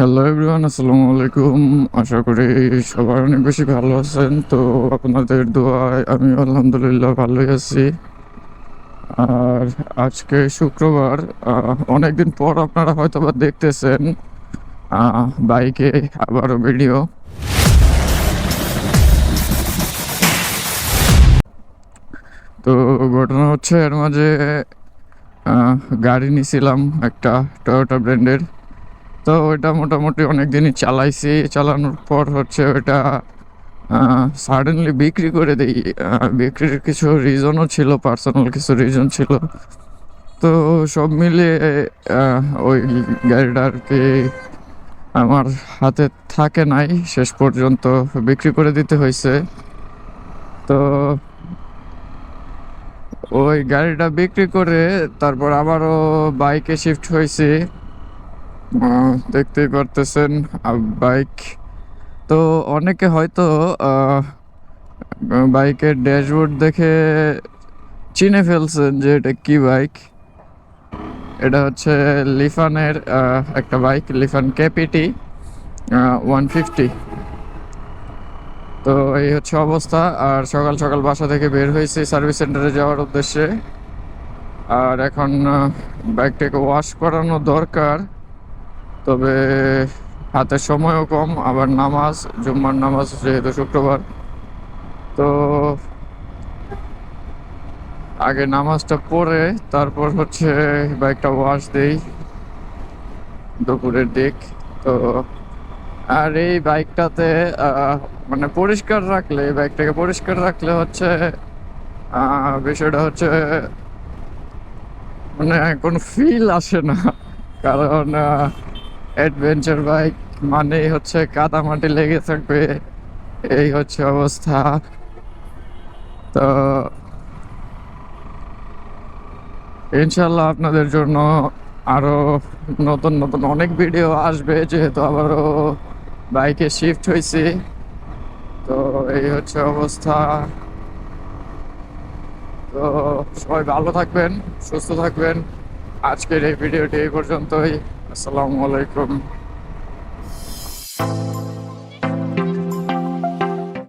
Hello everyone আসসালামু আলাইকুম। আশা করি সবাই অনেক বেশি ভালো আছেন। তো আপনাদের দোয়ায় আমি আলহামদুলিল্লাহ ভালোই আছি। আর আজকে শুক্রবার অনেক দিন পর আপনারা হয়তো বা দেখতেছেন বাইকে আবারও ভিডিও। তো ঘটনা হচ্ছে এর মাঝে গাড়ি নিয়েছিলাম একটা টয়োটা ব্র্যান্ডের তো ওইটা মোটামুটি অনেক দিনই চালাইছি। চালানোর পর হচ্ছে ওইটা সাডেনলি বিক্রি করে দিই। বিক্রির কিছু রিজনও ছিল পার্সোনাল কিছু রিজন ছিল। তো সব মিলিয়ে ওই গাড়িটা আর কি আমার হাতে থাকে নাই। শেষ পর্যন্ত বিক্রি করে দিতে হয়েছে তো ওই গাড়িটা বিক্রি করে তারপর আবারও বাইকে শিফট হয়েছি দেখতেই পারতেছেন বাইক। তো অনেকে হয়তো বাইকের ড্যাশবোর্ড দেখে চিনে ফেলছেন যে এটা কি বাইক। এটা হচ্ছে লিফানের একটা বাইক, লিফান ক্যাপিটি ওয়ান ফিফটি। তো এই হচ্ছে অবস্থা। আর সকাল সকাল বাসা থেকে বের হয়েছি সার্ভিস সেন্টারে যাওয়ার উদ্দেশ্যে। আর এখন বাইকটাকে ওয়াশ করানো দরকার। তবে হাতে সময়ও কম, আবার নামাজ, জুম্মার নামাজ যেহেতু শুক্রবার, তো আগে নামাজটা পড়ে তারপর হচ্ছে বাইকটা ওয়াশ দেই, দুপুরের দিক, তো আর এই বাইকটাতে মানে পরিষ্কার রাখলে বাইকটাকে পরিষ্কার রাখলে হচ্ছে বিষয়টা হচ্ছে মানে কোনো ফিল আসে না, কারণ অ্যাডভেঞ্চার বাইক মানেই হচ্ছে কাদামাটি লেগে থাকবে। এই হচ্ছে অবস্থা। তো ইনশাল্লাহ আপনাদের জন্য আরও নতুন নতুন অনেক ভিডিও আসবে, যেহেতু আবারও বাইকে শিফট হয়েছি তো এই হচ্ছে অবস্থা। তো সবাই ভালো থাকবেন, সুস্থ থাকবেন। আজকের এই ভিডিওটি এই পর্যন্তই। আসসালামু আলাইকুম।